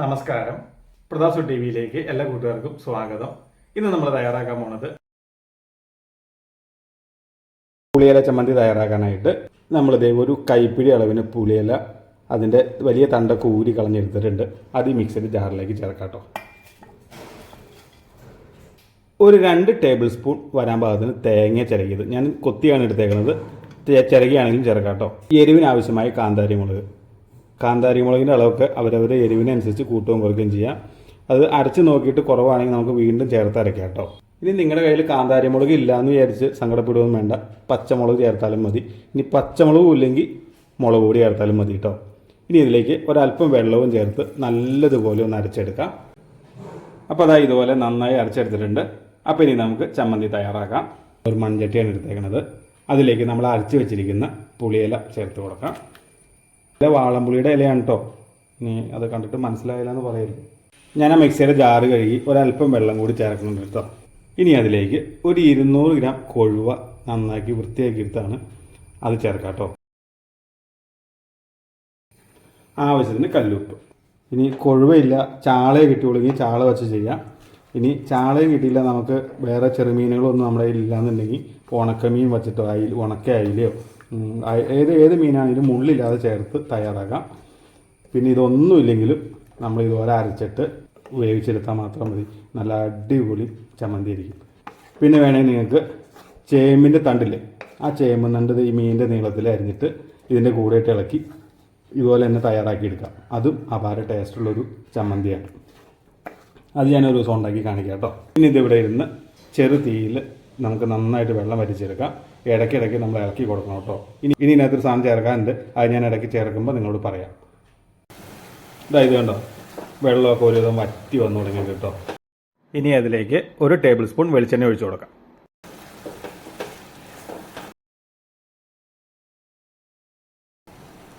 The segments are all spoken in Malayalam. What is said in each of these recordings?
നമസ്കാരം. പ്രതാസു ടി വിയിലേക്ക് എല്ലാ കൂട്ടുകാർക്കും സ്വാഗതം. ഇന്ന് നമ്മൾ തയ്യാറാക്കാൻ പോണത് പുളിയില ചമ്മന്തി തയ്യാറാക്കാനായിട്ട്. നമ്മൾ ഇതേ ഒരു കൈപ്പിടി അളവിന് പുളിയില അതിന്റെ വലിയ തണ്ട കൂരി കളഞ്ഞെടുത്തിട്ടുണ്ട്. അത് ഈ മിക്സിന്റെ ജാറിലേക്ക് ചേർക്കാട്ടോ. ഒരു രണ്ട് ടേബിൾ സ്പൂൺ വരാൻ പാകത്തിന് തേങ്ങ ചിരകിയത്. ഞാൻ കൊത്തിയാണ് എടുത്തേക്കുന്നത് ചിരകിയാണെങ്കിലും ചേർക്കാട്ടോ. എരിവിന് ആവശ്യമായ കാന്താരി മുളക് കാന്താരി മുളകിന്റെ അളവൊക്കെ അവരവരെ എരിവിനനുസരിച്ച് കൂട്ടുകയും കുറയ്ക്കുകയും ചെയ്യാം. അത് അരച്ച് നോക്കിയിട്ട് കുറവാണെങ്കിൽ നമുക്ക് വീണ്ടും ചേർത്ത് അരയ്ക്കാം കേട്ടോ. ഇനി നിങ്ങളുടെ കയ്യിൽ കാന്താരി മുളക് ഇല്ല എന്ന് വിചാരിച്ച് സങ്കടപ്പെടുകയും വേണ്ട. പച്ചമുളക് ചേർത്താലും മതി. ഇനി പച്ചമുളകും ഇല്ലെങ്കിൽ മുളക് പൊടി ചേർത്താലും മതി കേട്ടോ. ഇനി ഇതിലേക്ക് ഒരല്പം വെള്ളവും ചേർത്ത് നല്ലതുപോലെ ഒന്ന് അരച്ചെടുക്കാം. അപ്പോൾ അതാ ഇതുപോലെ നന്നായി അരച്ചെടുത്തിട്ടുണ്ട്. അപ്പോൾ ഇനി നമുക്ക് ചമ്മന്തി തയ്യാറാക്കാം. ഒരു മൺചട്ടിയാണ് എടുത്തേക്കുന്നത് അതിലേക്ക് നമ്മൾ അരച്ച് വെച്ചിരിക്കുന്ന പുളിയില ചേർത്ത് കൊടുക്കാം. ഇല വാളംപുളിയുടെ ഇലയാണ് കേട്ടോ ഇനി അത് കണ്ടിട്ട് മനസ്സിലായില്ല എന്ന് പറയരുത്. ഞാൻ ആ മിക്സിയുടെ ജാറ് കഴുകി ഒരല്പം വെള്ളം കൂടി ചേർക്കുന്നുണ്ട് കേട്ടോ ഇനി അതിലേക്ക് ഒരു ഇരുന്നൂറ് ഗ്രാം കൊഴുവ നന്നാക്കി വൃത്തിയാക്കിയെടുത്താണ് അത് ചേർക്കാം കേട്ടോ ആവശ്യത്തിന് കല്ലുപ്പ്. ഇനി കൊഴുവയില്ല ചാളയെ കിട്ടുകയുള്ളെങ്കിൽ ചാള വെച്ച് ചെയ്യാം. ഇനി ചാളയും കിട്ടിയില്ല നമുക്ക് വേറെ ചെറുമീനുകളൊന്നും നമ്മുടെ കയ്യിൽ ഇല്ലാന്നുണ്ടെങ്കിൽ ഉണക്കമീൻ വെച്ചിട്ടോ അയിൽ ഉണക്ക അയിലയോ ഏത് ഏത് മീനാണെങ്കിലും മുള്ളില്ലാതെ ചേർത്ത് തയ്യാറാക്കാം. പിന്നെ ഇതൊന്നുമില്ലെങ്കിലും നമ്മൾ ഇതുപോലെ അരച്ചിട്ട് വേവിച്ചെടുത്താൽ മാത്രം മതി. നല്ല അടിപൊളി ചമ്മന്തി ആയിരിക്കും. പിന്നെ വേണമെങ്കിൽ നിങ്ങൾക്ക് ചേമ്പിന്റെ തണ്ടില്ലേ? ആ ചേമ്പ് തണ്ട് ഈ മീനിന്റെ നീളത്തിൽ അരിഞ്ഞിട്ട് ഇതിന്റെ കൂടെ ഇട്ട് ഇളക്കി ഇതുപോലെ തന്നെ തയ്യാറാക്കി എടുക്കാം. അതും അപാര ടേസ്റ്റുള്ളൊരു ചമ്മന്തിയാണ്. അത് ഞാനൊരു ദിവസം ഉണ്ടാക്കി കാണിക്കാം കേട്ടോ. ഇനി ഇതിവിടെ ഇരുന്ന് ചെറു തീയിൽ നമുക്ക് നന്നായിട്ട് വെള്ളം വരിച്ചെടുക്കാം ഇടയ്ക്കിടയ്ക്ക് നമ്മൾ ഇളക്കി കൊടുക്കണം കേട്ടോ. ഇനി ഇനി ഇതിനകത്തൊരു സാധനം ചേർക്കാനുണ്ട്. അത് ഞാൻ ഇടയ്ക്ക് ചേർക്കുമ്പോൾ നിങ്ങളോട് പറയാം. ഇതാ ഇത് കണ്ടോ? വെള്ളമൊക്കെ ഒരു വിധം വറ്റി വന്നു തുടങ്ങി കേട്ടോ. ഇനി അതിലേക്ക് ഒരു ടേബിൾ സ്പൂൺ വെളിച്ചെണ്ണ ഒഴിച്ചു കൊടുക്കാം.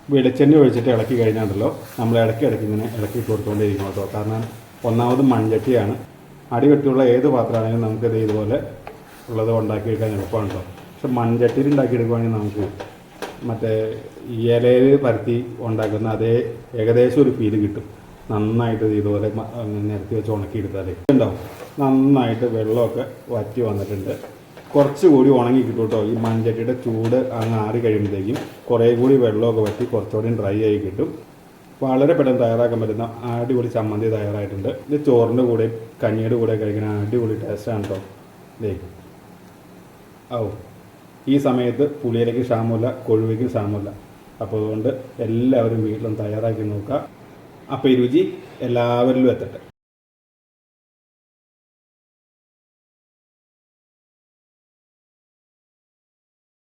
വെളിച്ചെണ്ണ ഒഴിച്ചിട്ട് ഇളക്കി കഴിഞ്ഞാണല്ലോ നമ്മൾ ഇടയ്ക്ക് ഇടയ്ക്ക് ഇങ്ങനെ ഇളക്കി കൊടുത്തുകൊണ്ടേയിരിക്കണം കേട്ടോ. കാരണം ഒന്നാമത് മൺചട്ടിയാണ്. അടിവെട്ടിയുള്ള ഏത് പാത്രമാണെങ്കിലും നമുക്ക് ഇത് ഇതുപോലെ ഉള്ളത് ഉണ്ടാക്കിയെടുക്കാൻ എളുപ്പമാണ് കേട്ടോ പക്ഷെ മൺചട്ടിയിൽ ഉണ്ടാക്കിയെടുക്കുവാണെങ്കിൽ നമുക്ക് മറ്റേ ഇലയിൽ പരത്തി ഉണ്ടാക്കുന്ന അതേ ഏകദേശം ഒരു ഫീൽ കിട്ടും. നന്നായിട്ട് ഇത് ഇതുപോലെ നിരത്തി വെച്ച് ഉണക്കിയെടുത്താലേ. ഉണ്ടാവും നന്നായിട്ട് വെള്ളമൊക്കെ വറ്റി വന്നിട്ടുണ്ട്. കുറച്ചുകൂടി ഉണങ്ങി കിട്ടും കേട്ടോ. ഈ മൺചട്ടിയുടെ ചൂട് അങ്ങ് ആറി കഴിയുമ്പോഴത്തേക്കും കുറേ കൂടി വെള്ളമൊക്കെ വറ്റി കുറച്ചുകൂടി ഡ്രൈ ആയി കിട്ടും. വളരെ പെട്ടെന്ന് തയ്യാറാക്കാൻ പറ്റുന്ന അടിപൊളി ചമ്മന്തി തയ്യാറായിട്ടുണ്ട്. ഇത് ചോറിന്റെ കൂടെ കഞ്ഞിയുടെ കൂടെ കഴിക്കുന്ന അടിപൊളി ടേസ്റ്റാണ് കേട്ടോ. ദേ. ഓ ഈ സമയത്ത് പുളിയിലേക്ക് ക്ഷാമമില്ല കൊഴുവയ്ക്കും ക്ഷാമമില്ല. അപ്പോൾ അതുകൊണ്ട് എല്ലാവരും വീട്ടിലും തയ്യാറാക്കി നോക്കുക. അപ്പോൾ ഈ രുചി എല്ലാവരിലും എത്തട്ടെ.